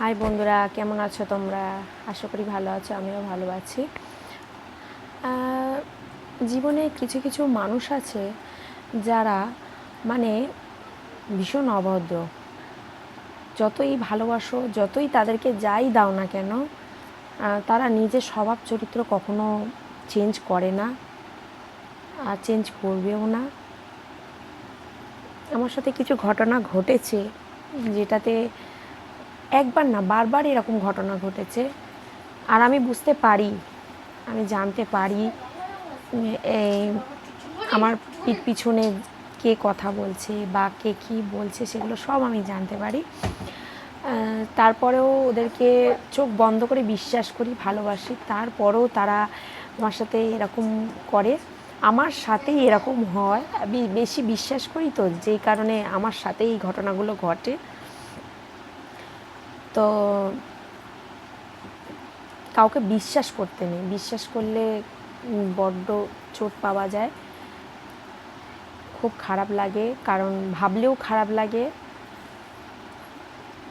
High বন্ধুরা, কেমন আছো তোমরা? আশা করি ভালো আছো, আমিও ভালো আছি। জীবনে কিছু কিছু মানুষ আছে যারা মানে ভীষণ অভদ্র। যতই ভালোবাসো, যতই তাদেরকে যাই দাও না কেন তারা নিজের স্বভাব চরিত্র কখনো চেঞ্জ করে না আর চেঞ্জ করবেও না। আমার সাথে কিছু ঘটনা ঘটেছে যেটাতে একবার না, বারবার এরকম ঘটনা ঘটেছে। আর আমি বুঝতে পারি, আমি জানতে পারি আমার পিঠ পিছনে কে কথা বলছে বা কে কী বলছে, সেগুলো সব আমি জানতে পারি। তারপরেও ওদেরকে চোখ বন্ধ করে বিশ্বাস করি, ভালোবাসি। তারপরেও তারা আমার সাথে এরকম করে। আমার সাথেই এরকম হয়। আমি বেশি বিশ্বাস করি তো, যেই কারণে আমার সাথেই এই ঘটনাগুলো ঘটে। তো কাউকে বিশ্বাস করতে নেই। বিশ্বাস করলে বড্ড চোট পাওয়া যায়। খুব খারাপ লাগে, কারণ ভাবলেও খারাপ লাগে।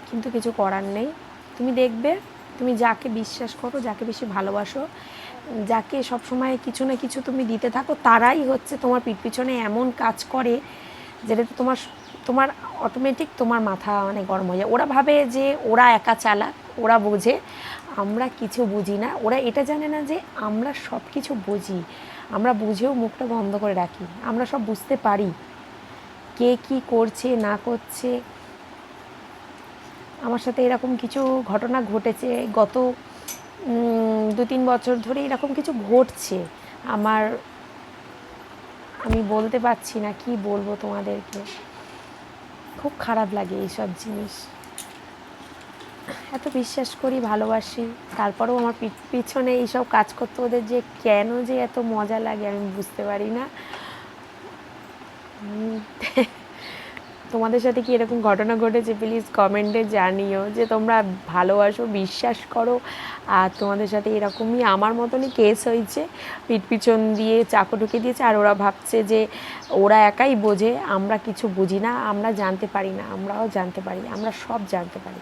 কিন্তু কিছু করার নেই। তুমি দেখবে, তুমি যাকে বিশ্বাস করো, যাকে বেশি ভালোবাসো, যাকে সবসময় কিছু না কিছু তুমি দিতে থাকো, তারাই হচ্ছে তোমার পিঠ পিছনে এমন কাজ করে যেটাতে তোমার তোমার অটোমেটিক তোমার মাথা মানে গরম হয়ে যায়। ওরা ভাবে যে ওরা একা চালাক, ওরা বোঝে। আমরা কিছু বুঝি না। ওরা এটা জানে না যে আমরা সব কিছু বুঝি। আমরা বুঝেও মুখটা বন্ধ করে রাখি। আমরা সব বুঝতে পারি। কে কি করছে, না করছে। আমার সাথে এরকম কিছু ঘটনা ঘটেছে। গত দু তিন বছর ধরে এরকম কিছু ঘটছে। আমার আমি বলতে পারছি না কি বলব তোমাদেরকে। খুব খারাপ লাগে এইসব জিনিস। এত বিশ্বাস করি, ভালোবাসি, তারপরেও আমার পিছনে এইসব কাজ করতে ওদের যে কেন যে এত মজা লাগে আমি বুঝতে পারি না। তোমাদের সাথে কি এরকম ঘটনা ঘটেছে? প্লিজ কমেন্টে জানিও যে তোমরা ভালোবাসো, বিশ্বাস করো। আর তোমাদের সাথে এরকমই আমার মতনই কেস হয়েছে। পিঠ পিছন দিয়ে চাকু ঢুকে দিয়েছে আর ওরা ভাবছে যে ওরা একাই বোঝে। আমরা কিছু বুঝি না, আমরা জানতে পারি না, আমরাও জানতে পারি, আমরা সব জানতে পারি।